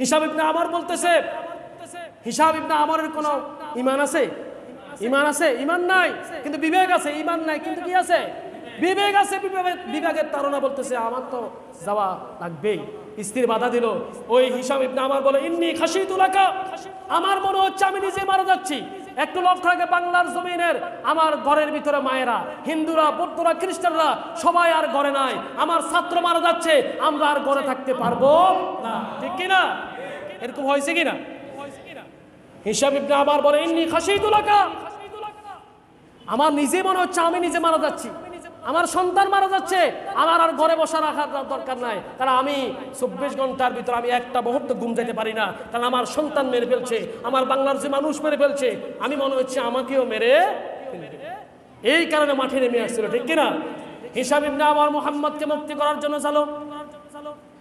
হিসাব ইবনে আমার বলতেছে, হিসাব ইবনে আমারের কোনো ইমান আছে? ইমান আছে? ইমান নাই। কিন্তু বিবেক আছে ইমান নাই। কিন্তু কি আছে? বিবেক আছে, বিবেক- বিবেকের তারা বলতেছে, আমার তো যাওয়া লাগবেই। স্ত্রীর বাধা দিল। ওই হিসাব ইবনে আমার বলে, ইন্নি খাসি তুলাকা আমার মনে হচ্ছে আমি নিজে মারা যাচ্ছি। একটু লক্ষ্য রাখে বাংলার জমিনের। আমার ঘরের ভিতরে মায়েরা, হিন্দুরা, বৌদ্ধরা, খ্রিস্টানরা সবাই আর ঘরে নাই। আমার ছাত্র মারা যাচ্ছে, আমরা আর ঘরে থাকতে পারব না। ঠিক কিনা? এরকম হয়েছে কিনা? বলে খাসি আমার নিজে মনে হচ্ছে আমি নিজে মারা যাচ্ছি। আমার সন্তান মারা যাচ্ছে, আমার আর ঘরে বসা রাখার দরকার নাই। কারণ আমি চব্বিশ ঘণ্টার ভিতরে আমি একটা মুহূর্ত ঘুম যেতে পারি না। কারণ আমার সন্তান মেরে ফেলছে, আমার বাংলার যে মানুষ মেরে ফেলছে, আমি মনে হচ্ছে আমাকেও মেরে। এই কারণে মাঠে নেমে আসছিল, ঠিক কিনা? হিসাব ইবনে আমার মোহাম্মদকে মুক্তি করার জন্য চালো।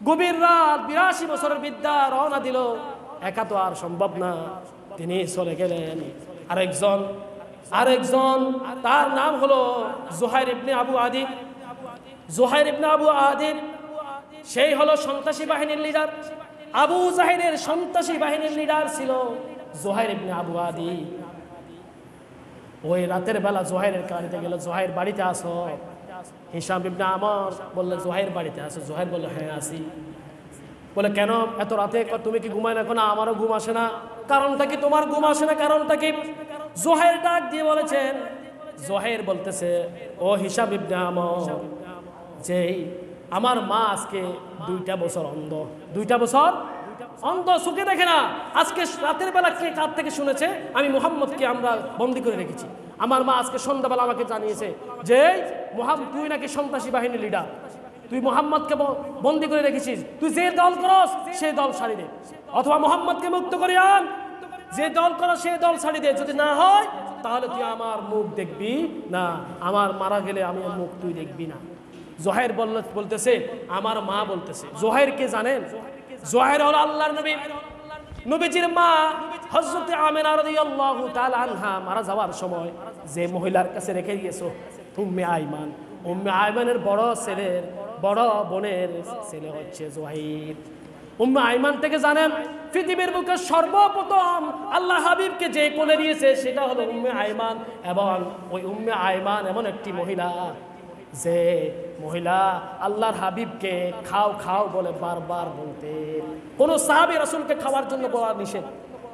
গভীর রাত, বিরাশি বছরের বিদ্যা রওনা দিল। একা তো আর সম্ভব না। তিনি চলে গেলেন। আরেকজন আরেকজন, তার নাম হলো জোহাইর ইবনে আবু আদি জোহাইর ইবনে আবু আদির সেই হলো সন্ত্রাসী বাহিনীর লিডার আবু জাহিরের সন্ত্রাসী বাহিনীর লিডার ছিল জোহাইর ইবনে আবু আদি ওই রাতের বেলা জোহাইরের বাড়িতে গেল, জোহাইর বাড়িতে আসো। হিসাম ইবনে আমার বললে, জোহাইর বাড়িতে আসো। জোহাইর বলল হ্যাঁ আসি। বলে, কেন? এত রাতে তুমি কি ঘুমায় না? কোনো আমারও ঘুম আসে না। কারণটা কি তোমার ঘুম আসে না? কারণটা কি? জোহাইর ডাক দিয়ে বলেছেন জোহাইর বলতেছে, ও হিসাব ইবনে যে আমার মা আজকে দুইটা বছর অন্ধ। দুইটা বছর অন্ধ সুখে দেখে না। আজকে রাতের বেলা কে কার থেকে শুনেছে? আমি মোহাম্মদকে আমরা বন্দি করে রেখেছি। আমার মা আজকে সন্ধ্যাবেলা আমাকে জানিয়েছে যে, মোহাম, তুই নাকি সন্ত্রাসী বাহিনীর লিডার তুই মোহাম্মদকে বন্দি করে রেখেছিস। তুই যে দল করস সেই দল ছাড়ি দে। অথবা মোহাম্মদকে মুক্ত করে আন। যে দল করো, সে দল ছাড়ি দে। যদি না হয়, তাহলে তুই আমার মুখ দেখবি না। আমার মারা গেলে আমি মুখ তুই দেখবি না। বলল বলতেছে, আমার মা বলতেছে। জোহাইর কে জানেন? জোহাইর হল আল্লাহর নবী। নবীজির মা হজরতে আমেনা রাদিয়াল্লাহু তাআলা আনহা মারা যাওয়ার সময় যে মহিলার কাছে রেখে গিয়েছো উম্মে আইমান উম্মে আইমানের বড় ছেলের, বড় বোনের ছেলে হচ্ছে জোহাইর। উম্মে আইমান থেকে জানেন, পৃথিবীর বুকে সর্বপ্রথম আল্লাহ হাবিবকে যে কোলে দিয়েছে সেটা হলো উম্মে আইমান এবং ওই উম্মে আইমান এমন একটি মহিলা যে মহিলা আল্লাহর হাবিবকে খাও খাও বলে বারবার বলতে কোন সাহাবি রাসূলকে খাওয়ার জন্য বলা নিষেধ।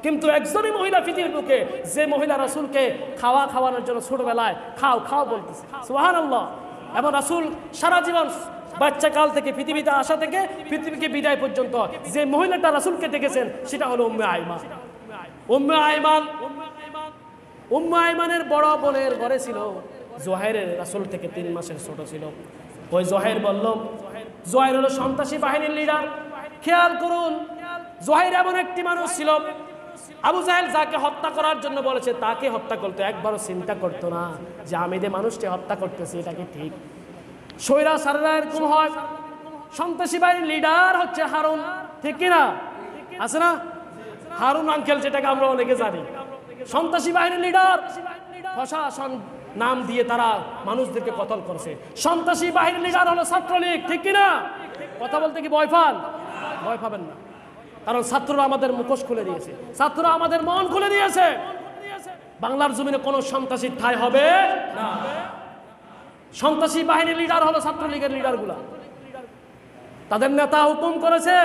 কিন্তু একজনই মহিলা পৃথিবীর বুকে যে মহিলা রাসূলকে খাওয়া, খাওয়ানোর জন্য ছোটবেলায় খাও খাও বলতেছে। সুবহানাল্লাহ। এবং রাসূল সারা জীবন বাচ্চা কাল থেকে পৃথিবীতে আসা থেকে পৃথিবীকে বিদায় পর্যন্ত যে মহিলাটা রাসুলকে দেখেছেন, সেটা হলো উম্মে আইমান উম্মে আইমান উম্মে আইমানের বড় বোনের ঘরে ছিল। জোহাইরের রাসূল থেকে তিন মাসের ছোট ছিল। ওই জোহাইর বলল, জোহাইর হলো সন্ত্রাসী বাহিনীর লিডার খেয়াল করুন, জোহাইর এমন একটি মানুষ ছিল। আবু জাহেল যাকে হত্যা করার জন্য বলেছে, তাকে হত্যা করতো একবারও চিন্তা করতো না যে আমি যে মানুষকে হত্যা করতেছি, এটা কি ঠিক? সৈরা সারেরা এরকম হয়? সন্ত্রাসী বাহিনীর লিডার হচ্ছে হারুন। ঠিক কিনা? আছে না? হারুন আঙ্কেল যেটাকে আমরা অনেকে জানি। সন্ত্রাসী বাহিনীর লিডার প্রশাসন নাম দিয়ে তারা মানুষদেরকে কতল করছে। সন্ত্রাসী বাহিনীর লিডার হলো ছাত্রলীগ। ঠিক কিনা? কথা বলতে কি ভয় পান? ভয় পাবেন না। কারণ ছাত্ররা আমাদের মুখোশ খুলে দিয়েছে। ছাত্ররা আমাদের মন খুলে দিয়েছে। বাংলার জমিনে কোনো সন্ত্রাসী ঠাই হবে না। সন্ত্রাসী বাহিনীর লিডার হলো ছাত্রলীগের লিডারগুলা তাদের নেতা হুকুম করেছে,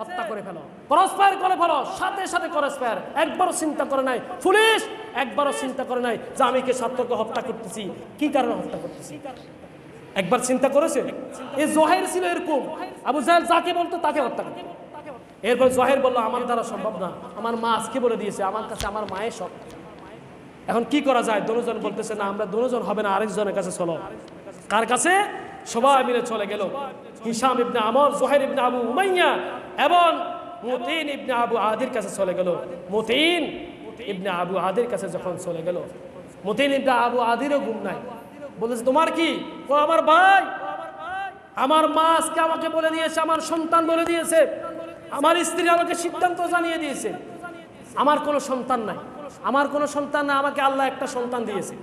হত্যা করে ফেলো। ক্রসফায়ার করে ফেলো, সাথে সাথে ক্রসফায়ার একবারও চিন্তা করে নাই। পুলিশ একবারও চিন্তা করে নাই যে আমি কে ছাত্রকে হত্যা করতেছি? কি কারণে হত্যা করতেছি? একবার চিন্তা করেছে? এই জহের ছিল এরকম। আবু জাহেল যাকে বলতো তাকে হত্যা করতো। এরপর জহের বলল, আমার দ্বারা সম্ভব না। আমার মা আজকে বলে দিয়েছে, আমার কাছে আমার মায়ের সব এখন কি করা যায়? দুজন বলতেছে, না, আমরা দনুজন হবে না, আরেকজনের কাছে চলো। কার কাছে? সবাই মিলে চলে গেল। Hisham ibn Amr Zuhair ibn Abu Umayya এবং মতিন ইবনে আবু আদির কাছে চলে গেল। মতিন ইবনে আবু আদির কাছে যখন চলে গেল, মতিন ইবনে আবু আদিরও ঘুম নাই। বলেছে তোমার কি? ও আমার ভাই। আমার মা আজকে আমাকে বলে দিয়েছে, আমার সন্তান বলে দিয়েছে। আমার স্ত্রী আমাকে সিদ্ধান্ত জানিয়ে দিয়েছে। আমার কোনো সন্তান নাই। আমার কোনো সন্তান না, আমাকে আল্লাহ একটা সন্তান দিয়েছে।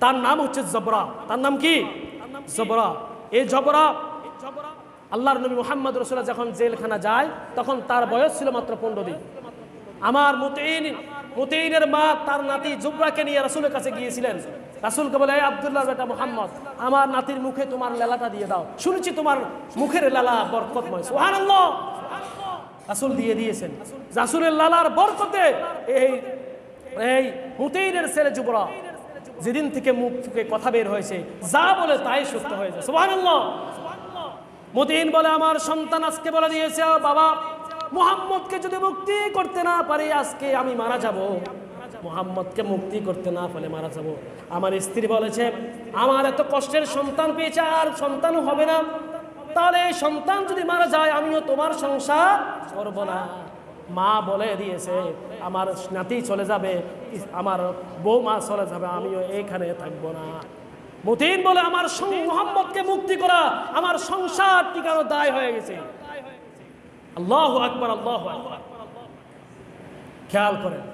তার নাম হচ্ছে জবরা। তার নাম কি? জবরা। এই জবরা, আল্লাহর নবী মোহাম্মদ রসুল্লাহ যখন জেলখানা যায়, তখন তার বয়স ছিল মাত্র পনেরো দিন। আমার মুতেইন মুতেইনের মা তার নাতি জুবরাকে নিয়ে রাসুলের কাছে গিয়েছিলেন। রাসুলকে বলে, "এই আব্দুল্লাহ বেটা মোহাম্মদ, আমার নাতির মুখে তোমার লেলাটা দিয়ে দাও। শুনেছি তোমার মুখের লেলা বরকতময়। সুবহানাল্লাহ। রাসুল দিয়ে দিয়েছেন। রাসুলের লালার বরকতে এই এই মুতেইনের ছেলে যুবরা যেদিন থেকে মুখ থেকে কথা বের হয়েছে, যা বলে তাই সত্য হয়েছে সুবহানাল্লাহ। মতিন বলে, আমার সন্তান আজকে বলে দিয়েছে, "ও বাবা, মোহাম্মদকে যদি মুক্তি করতে না পারি, আজকে আমি মারা যাব। মোহাম্মদকে মুক্তি করতে না পারলে মারা যাব। আমার স্ত্রী বলেছে, আমার এত কষ্টের সন্তান পেয়েছে, আর সন্তান হবে না। তাহলে সন্তান যদি মারা যায়, আমিও তোমার সংসার করব না। মা বলে দিয়েছে, আমার নাতি চলে যাবে আমার বৌমা চলে যাবে, আমিও এইখানে থাকব না। মতিন বলে, আমার মোহাম্মদকে মুক্তি করা, আমার সংসার টিকানো দায় হয়ে গেছে। আল্লাহ আকবার, আল্লাহ খেয়াল করেন,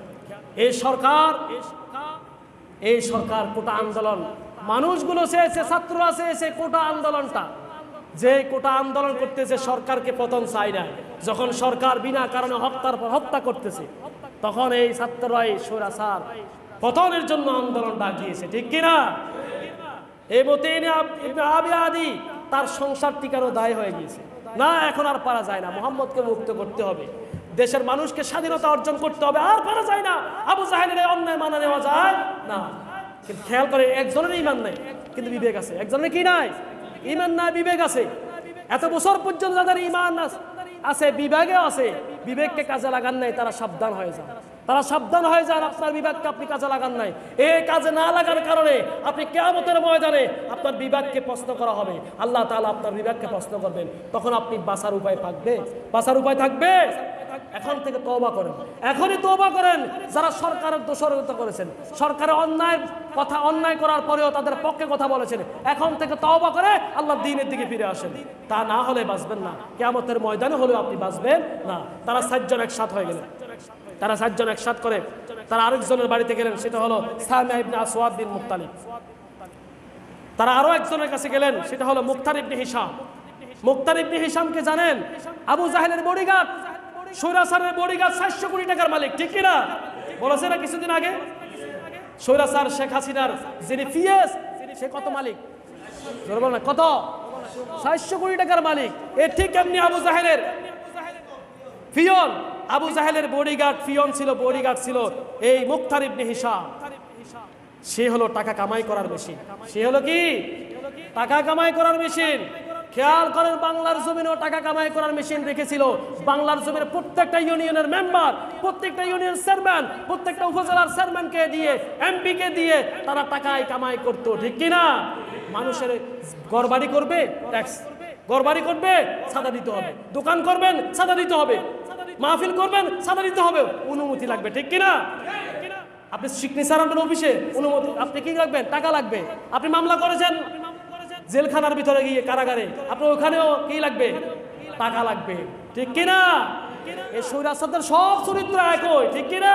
এই সরকার এই সরকার কোটা আন্দোলন। মানুষগুলো চেয়েছে, ছাত্ররা চেয়েছে কোটা আন্দোলনটা। যে কোটা আন্দোলন করতেছে সরকারকে পতন চাই না যখন সরকার বিনা কারণে হত্যার পর হত্যা করতেছে, তখন এই ছাত্ররাই সৈরাচার পতনের জন্য আন্দোলন ডাকিয়েছে ঠিক কিনা? এই মতে আবি আদি তার সংসার টিকারও দায় হয়ে গিয়েছে। না, এখন আর পারা যায় না। মোহাম্মদকে মুক্ত করতে হবে। দেশের মানুষকে স্বাধীনতা অর্জন করতে হবে। আর পারা যায় না। আবু জাহেলের এই অন্যায় মানা নেওয়া যায় না। কিন্তু খেয়াল করে একজনের ইমান নেই, কিন্তু বিবেক আছে। একজনের কি নাই? ইমান না, বিবেক আছে। এত বছর পর্যন্ত যাদের ইমান আছে বিবেকে আছে। বিবেককে কাজে লাগান নাই, তারা সাবধান হয়ে যান। তারা সাবধান হয়ে যান, আপনার বিবেককে আপনি কাজে লাগান নাই। এই কাজে না লাগার কারণে আপনি কেয়ামতের ময়দানে আপনার বিবেককে প্রশ্ন করা হবে। আল্লাহ তাআলা আপনার বিবেককে প্রশ্ন করবেন। তখন আপনি বাঁচার উপায় থাকবে। বাঁচার উপায় থাকবে? এখন থেকে তওবা করেন। এখনই তওবা করেন। যারা সরকারের দোষরিত করেছেন সরকারের অন্যায় কথা অন্যায় করার পরেও তাদের পক্ষে কথা বলেছেন, এখন থেকে তওবা করে আল্লাহ দিনের দিকে ফিরে আসেন। তা না হলে বাঁচবেন না। কেয়ামতের ময়দানে হলেও আপনি বাঁচবেন না। তারা সাতজন একসাথ হয়ে গেলেন। তারা সাতজন একসাথ করে তারা আরেকজনের বাড়িতে গেলেন, সেটা হলো সামিয়া ইবনে আসওয়াদ মুক্তালিব তারা আরও একজনের কাছে গেলেন, সেটা হলো মুক্তার ইবনে হিসাম মুক্তার ইবনে হিসামকে জানেন, আবু জাহেলের বডিগার্ড সৈরাসারের বডিগার্ড চারশো কোটি টাকার মালিক, ঠিক কিনা? বলেছে না কিছুদিন আগে? সৈরাসার শেখ হাসিনার যিনি পিএস, সে কত মালিক? কত? চারশো কোটি টাকার মালিক। এ ঠিক এমনি আবু জাহেলের ফিয়ন, আবু জাহেলের বডিগার্ড ফিয়ন ছিল বডিগার্ড ছিল এই মুক্তার ইবনে হিসাম সে হলো টাকা কামাই করার মেশিন সে হলো কি? টাকা কামাই করার মেশিন খেয়াল করেন, বাংলার জমিনেও টাকা কামাই করার মেশিন রেখেছিল। বাংলার জমিনের প্রত্যেকটা ইউনিয়নের মেম্বার প্রত্যেকটা ইউনিয়ন চেয়ারম্যান প্রত্যেকটা উপজেলার চেয়ারম্যানকে দিয়ে এমপি কে দিয়ে তারা টাকায় কামাই করতো, ঠিক কিনা মানুষের গড়বাড়ি করবে ট্যাক্স গড়বাড়ি করবে সাদা দিতে হবে। দোকান করবেন সাদা দিতে হবে। মাহফিল করবেন সাদা দিতে হবে। অনুমতি লাগবে, ঠিক কিনা? আপনি সিগনেচার আনবেন অফিসে, অনুমতি আপনি কি রাখবেন? টাকা লাগবে। আপনি মামলা করেছেন? জেলখানার ভিতরে গিয়ে কারাগারে। আপনার ওখানেও কি লাগবে? টাকা লাগবে, ঠিক কিনা? এই সৈরাসাদের সব চরিত্র একই, ঠিক কিনা?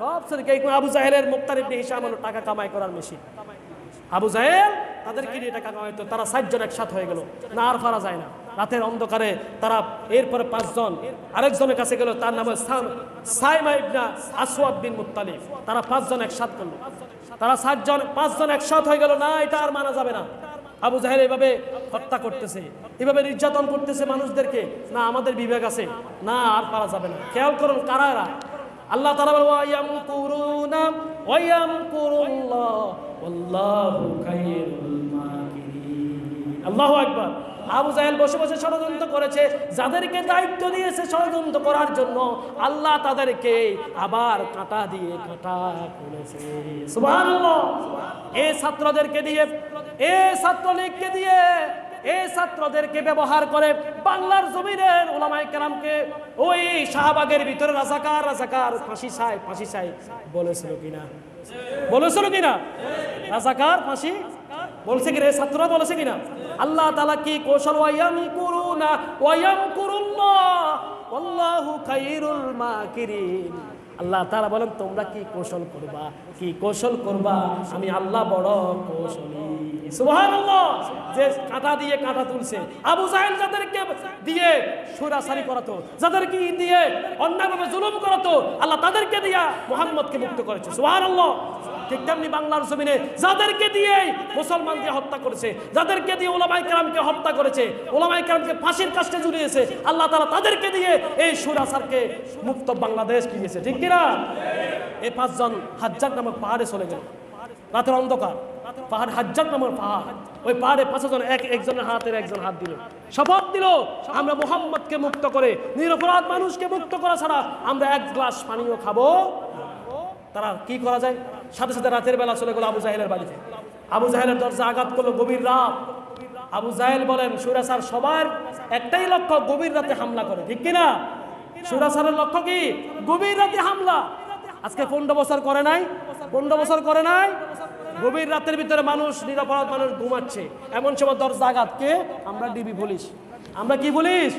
সব চরিত্র আবু জাহেলের মুক্তারিফ হিসাব হলো টাকা কামাই করার মেশিন। আবু জাহেল তাদেরকে নিয়ে টাকা কামাইতো তারা ষাটজন একসাথ হয়ে গেল। না আর ফারা যায় না। রাতের অন্ধকারে তারা এরপরে পাঁচজন, আরেকজনের কাছে গেল, তার নাম সাইমা ইবনা আসওয়াদ বিন মুত্তালিব। তারা পাঁচজন একসাথ করল। তারা সাতজন পাঁচজন একসাথ হয়ে গেল, না, এটা আর মানা যাবে না। আবু জাহেল এইভাবে হত্যা করতেছে, এভাবে নির্যাতন করতেছে মানুষদেরকে। না, আমাদের বিবেক আছে, না, আর পারা যাবে না। খেয়াল করুন, কারা এরা? আল্লাহ তাআলা বলে ওয়ায়াম কুরুনা ওয়ায়াম কুরুল্লাহ আল্লাহু আকবার। আবু জাহেল বসে বসে ষড়যন্ত্র করেছে, যাদেরকে দায়িত্ব দিয়েছে ষড়যন্ত্র করার জন্য আল্লাহ তাদেরকে আবার কাঁটা দিয়ে কাঁটা করেছে এই ছাত্রদেরকে দিয়ে এই ছাত্রলীগকে দিয়ে এই ছাত্রদেরকে ব্যবহার করে বাংলার জমিনের ওলামাই কেরামকে ওই শাহবাগের ভিতরে রাজাকার রাজাকার, ফাঁসি চাই ফাঁসি চাই বলেছিল কিনা? বলেছিল কিনা? রাজাকার, ফাঁসি বলছে কিনা এই ছাত্ররা বলেছে কিনা? আল্লাহ তালা কি কৌশল? ওয়াইয়াম করুনা ওয়াইয়াম করুল্লাহ আল্লাহু খাইরুল মাকিরিন। আল্লাহ তারা বলেন, তোমরা কি কৌশল করবা? কি কৌশল করবা? আমি আল্লাহ বড় কৌশলী। সুবহানাল্লাহ। যে কাঁটা দিয়ে কাঁটা তুলছে। আবু জাহেল যাদেরকে দিয়ে সুরাসারি করাতো, যাদেরকে দিয়ে অন্যায়ভাবে জুলুম করাতো, আল্লাহ তাদেরকে দিয়া মোহাম্মদকে মুক্ত করেছে। সুবহানাল্লাহ। ঠিক তেমনি বাংলার জমিনে যাদেরকে দিয়ে মুসলমানকে হত্যা করেছে, যাদেরকে দিয়ে ওলামাই হত্যা করেছে ওলামাই ফাঁসির জুড়িয়েছে, আল্লাহ তারা তাদেরকে দিয়ে এই সুরাসারকে মুক্ত বাংলাদেশ ঠিক কিনা? এই পাঁচজন নামক পাহাড়ে চলে গেল। রাতের অন্ধকার। পাহাড় হাজ্জাক নামক পাহাড়। ওই পাহাড়ে পাঁচজন, এক একজনের হাতের একজন হাত দিল। শপথ দিল, আমরা মোহাম্মদকে মুক্ত করে, নিরপরাধ মানুষকে মুক্ত করা ছাড়া আমরা এক গ্লাস পানিও খাব তারা কি করা যায়? সাথে সাথে রাতের বেলা চলে গেল আবু জাহেলের বাড়িতে। আবু জাহেলের দরজা আঘাত করল গভীর রাত। আবু জাহেল বলেন, সুরাসার সবার একটাই লক্ষ্য, গভীর রাতে হামলা করে। ঠিক কিনা? সুরাসারের লক্ষ্য কি? গভীর রাতে হামলা। আজকে পনেরো বছর করে নাই, পনেরো বছর করে নাই, গভীর রাতের ভিতরে মানুষ, নিরাপরাধ মানুষ ঘুমাচ্ছে। এমন সময় দরজা আঘাত কে? আমরা ডিবি পুলিশ। আমরা কি পুলিশ?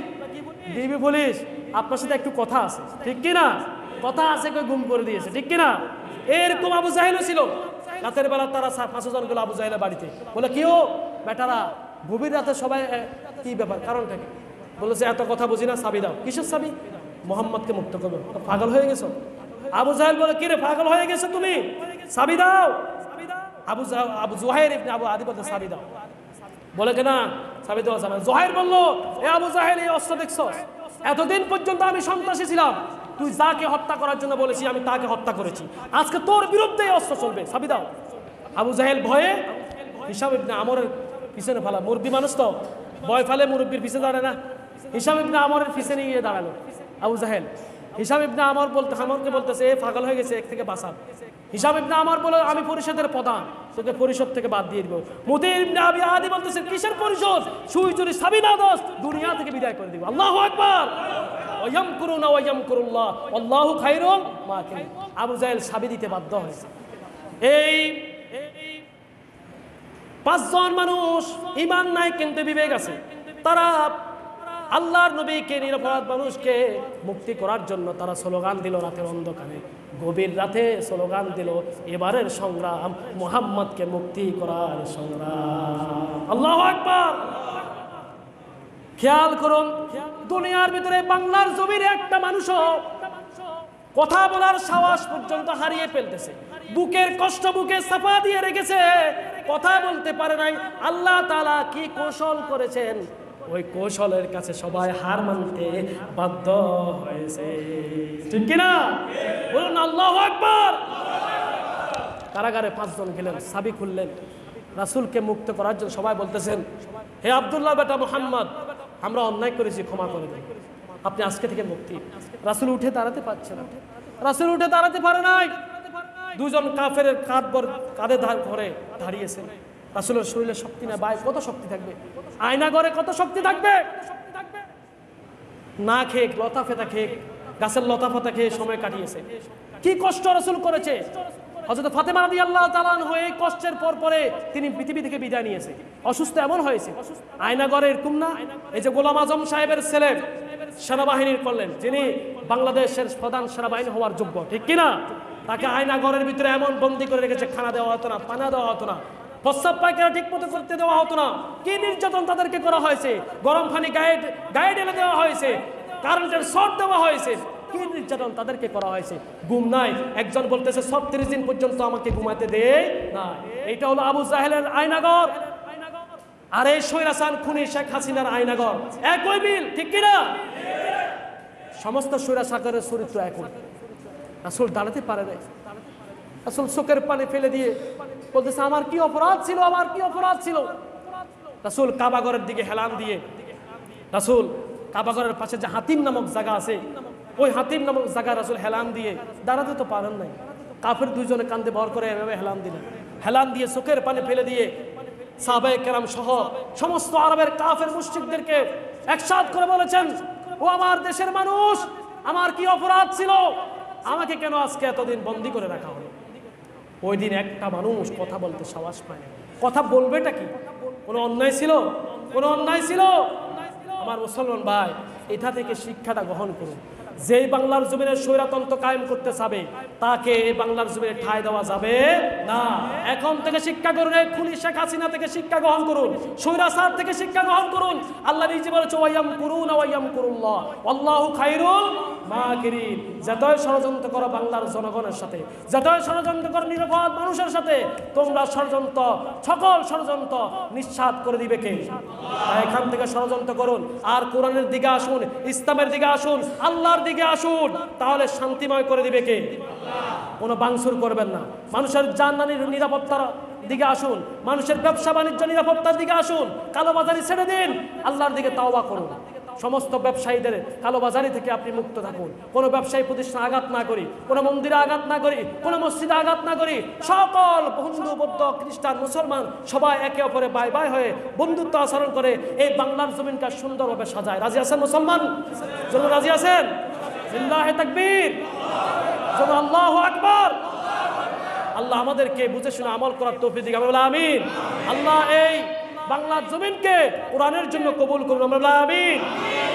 DB police. আপনার সাথে একটু কথা আছে। ঠিক কিনা? কথা আছে কেউ গুম করে দিয়েছে, ঠিক কিনা? এরকম আবু জাহেলও ছিল। রাতের বেলা তারা পাঁচশো জন গেল আবু জাহেলের বাড়িতে। বলে কেউ বেটারা, গভীর রাতে সবাই কি ব্যাপার? কারণটা কি? বলেছে, এত কথা বুঝি না, সাবি দাও। কিসের সাবি? মোহাম্মদকে মুক্ত করবে পাগল হয়ে গেছো? আবু জাহেল বলে কিরে পাগল হয়ে গেছো তুমি? সাবি দাও। আবু আবু জুহাইর ইবনে আবু আদি বলতে সাবি দাও। বলে কিনা? সাবি দেওয়া যাবে না। জোহাইর বলল, এ আবু জাহেল, এই অস্ত্র দেখছ এতদিন পর্যন্ত আমি সন্ত্রাসী ছিলাম। তুই যাকে হত্যা করার জন্য বলেছি, আমি তাকে হত্যা করেছি। আজকে তোর বিরুদ্ধে অস্ত্র চলবে সাবি দাও। আবু জাহেল ভয়ে হিসাব ইবনে আমরের পিছনে ফেলা, মুরব্বী মানুষ তো, ভয় ফেলে মুরব্বীর পিছনে দাঁড়ায় না। হিসাব ইবনে আমরের পিছনে গিয়ে দাঁড়াল আবু জাহেল। হিসাব ইবনে আমর বলতে আমরকে বলতেছে, এ পাগল হয়ে গেছে এক থেকে বাঁচান হিসাব ইবনে আমর বলে, আমি পরিষদের প্রধান, তোকে পরিষদ থেকে বাদ দিয়ে দিব। মুদির ইবনে আবি আদি বলতেছে, কিসের পরিষদ? সুই চুরি, সাবিনা দোষ দুনিয়া থেকে বিদায় করে দিব। আল্লাহু আকবার। ওয়াম করুনা ওয়াম করুল্লাহ আল্লাহু খাইরুল মাকিন আবু জাহেল সাবি দিতে বাধ্য হয়েছে। এই পাঁচজন মানুষ ইমান নাই কিন্তু বিবেক আছে। তারা আল্লাহর নবীকে, নিরপরাধ মানুষকে মুক্তি করার জন্য তারা স্লোগান দিল রাতের অন্ধকারে। গভীর রাতে স্লোগান দিল, এবারের সংগ্রাম, মোহাম্মদকে মুক্তি করার সংগ্রাম। আল্লাহ আকবার! খেয়াল করুন, দুনিয়ার ভিতরে বাংলার জমির একটা মানুষও কথা বলার সাহস পর্যন্ত হারিয়ে ফেলতেছে। বুকের কষ্ট বুকে সাফা দিয়ে রেখেছে, কথা বলতে পারে নাই। আল্লাহ তালা কি কৌশল করেছেন? ওই কৌশলের কাছে সবাই হার মানতে বাধ্য হয়েছে। ঠিক কিনা? বলুন আল্লাহ আকবার। কারাগারে পাঁচজন গেলেন সাবি খুললেন। রাসুলকে মুক্ত করার জন্য সবাই বলতেছেন, হে আব্দুল্লাহ বেটা মোহাম্মদ আমরা অন্যায় করেছি, ক্ষমা করে দেন। আপনি আজকে থেকে মুক্তি। রাসুল উঠে দাঁড়াতে পারছে না। রাসুল উঠে দাঁড়াতে পারে নাই। দুজন কাফের কাঁধ কাঁধে ধার করে দাঁড়িয়েছেন। রাসুলের শরীরে শক্তি না বাই কত শক্তি থাকবে? আয়না ঘরে কত শক্তি থাকবে? না খেয়ে, লতা ফেতা খেয়ে, গাছের লতা ফাতা খেয়ে সময় কাটিয়েছে। কি কষ্ট রাসুল করেছে? হজরত ফাতেমা রাদি আল্লাহ তালান হয়ে কষ্টের পর পরে তিনি পৃথিবী থেকে বিদায় নিয়েছে। অসুস্থ এমন হয়েছে আয়নাগরে এরকম এই যে গোলাম আজম সাহেবের ছেলে সেনাবাহিনীর করলেন, যিনি বাংলাদেশের প্রধান সেনাবাহিনী হওয়ার যোগ্য, ঠিক কিনা? তাকে আয়নাগরের ভিতরে এমন বন্দি করে রেখেছে, খানা দেওয়া হতো না, পানা দেওয়া হতো না প্রস্তাব পায়খানা ঠিক মতো করতে দেওয়া হতো না। কি নির্যাতন তাদেরকে করা হয়েছে? গরম পানি গায়ে গায়ে ঢেলে দেওয়া হয়েছে কারেন্টের শর্ট দেওয়া হয়েছে। কি নির্যাতন তাদেরকে করা হয়েছে? ঘুম নাই। একজন বলতেছে, ছত্রিশ দিন পর্যন্ত আমাকে ঘুমাতে দে না এটা হলো আবু জাহেলের আয়নাগর। আর এই সৈরাসান খুনি শেখ হাসিনার আয়নাগর। একই বিল ঠিক কিনা সমস্ত সৈরাসাগরের চরিত্র একই। আসল দাঁড়াতে পারে না আসল চোখের পানি ফেলে দিয়ে বলতেছে, আমার কি অপরাধ ছিল? আমার কি অপরাধ ছিল? রাসুল কাবাগরের দিকে হেলান দিয়ে, রাসুল কাবাগরের পাশে যে হাতিম নামক জায়গা আছে ওই হাতিম নামক জায়গা রাসুল হেলান দিয়ে দাঁড়াতে তো পারেন নাই। কাফের দুজনে কান্দে ভর করে এভাবে হেলান দিলেন। হেলান দিয়ে চোখের পানি ফেলে দিয়ে সাহাবায়ে কেরাম সহ সমস্ত আরবের কাফের মুশরিকদেরকে একসাথ করে বলেছেন, ও আমার দেশের মানুষ, আমার কি অপরাধ ছিল? আমাকে কেন আজকে এতদিন বন্দি করে রাখা হলো? ওই দিন একটা মানুষ কথা বলতে সাহস পায় কথা বলবেটা কি? কোনো অন্যায় ছিল? কোনো অন্যায় ছিল? আমার মুসলমান ভাই, এটা থেকে শিক্ষাটা গ্রহণ করুন। যেই বাংলার জমিনে স্বৈরাতন্ত্র কায়েম করতে চাবে, তাকে এই বাংলার জমিনে ঠাঁই দেওয়া যাবে না। এখন থেকে শিক্ষা করুন এই খুনি শেখ হাসিনা থেকে শিক্ষা গ্রহণ করুন, স্বৈরাচার থেকে শিক্ষা গ্রহণ করুন। আল্লাহ নিজে বলেছে, ওয়াইয়াম করুন ওয়াইয়াম করুল্লাহ। আল্লাহু খাইরুল যতই ষড়যন্ত্র করো বাংলার জনগণের সাথে, যতই ষড়যন্ত্র করো নিরাপদ মানুষের সাথে, তোমরা ষড়যন্ত্র, সকল ষড়যন্ত্র নিঃসাত করে দিবে কে? এখান থেকে ষড়যন্ত্র করুন। আর কোরআনের দিকে আসুন, ইসলামের দিকে আসুন, আল্লাহর দিকে আসুন, তাহলে শান্তিময় করে দিবে কে? কোনো বাংসুর করবেন না। মানুষের জানানির নিরাপত্তার দিকে আসুন, মানুষের ব্যবসা বাণিজ্য নিরাপত্তার দিকে আসুন কালোবাজারি ছেড়ে দিন, আল্লাহর দিকে তাওবা করুন। সমস্ত ব্যবসায়ীদের কালোবাজারি থেকে আপনি মুক্ত থাকুন। কোনো ব্যবসায়ী প্রতিষ্ঠান আঘাত না করি, কোনো মন্দিরে আঘাত না করি, কোনো মসজিদে আঘাত না করি। সকল হিন্দু বৌদ্ধ, খ্রিস্টান, মুসলমান সবাই একে অপরে বাই বাই হয়ে বন্ধুত্ব আচরণ করে এই বাংলার জমিনটা সুন্দরভাবে সাজায়। রাজি আছেন মুসলমান? রাজি আছেন? জিল্লাহে তকবীর। আল্লাহ আকবার। আল্লাহ আমাদেরকে বুঝে শুনে আমল করার তৌফিক দিকে আমিন। আল্লাহ এই বাংলার জমিনকে কোরআনের জন্য কবুল করুন আমরা আমিন।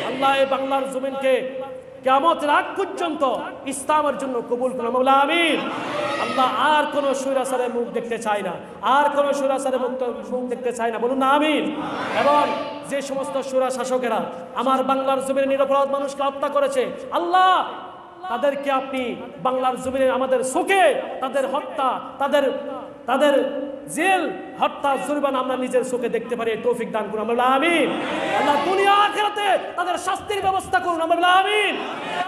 আল্লাহ এই বাংলার জমিনকে কেমত রাগ পর্যন্ত ইসলামের জন্য কবুল করুন আমরা আমিন। আল্লাহ আর কোনো সৈরাচারের মুখ দেখতে চাই না। আর কোনো সৈরাচারের মুখ মুখ দেখতে চাই না। বলুন না, আমিন। এবং যে সমস্ত সুরা শাসকেরা আমার বাংলার জমিনে নিরপরাধ মানুষকে হত্যা করেছে, আল্লাহ, তাদেরকে আপনি বাংলার জমিনে আমাদের চোখে তাদের হত্যা, তাদের তাদের জেল হত্যা, জরিমানা আমরা নিজের চোখে দেখতে পারি। তৌফিক দান করুন। আমরা আমিন। আল্লাহ দুনিয়া আখেরাতে তাদের শাস্তির ব্যবস্থা করুন। আমরা আমিন।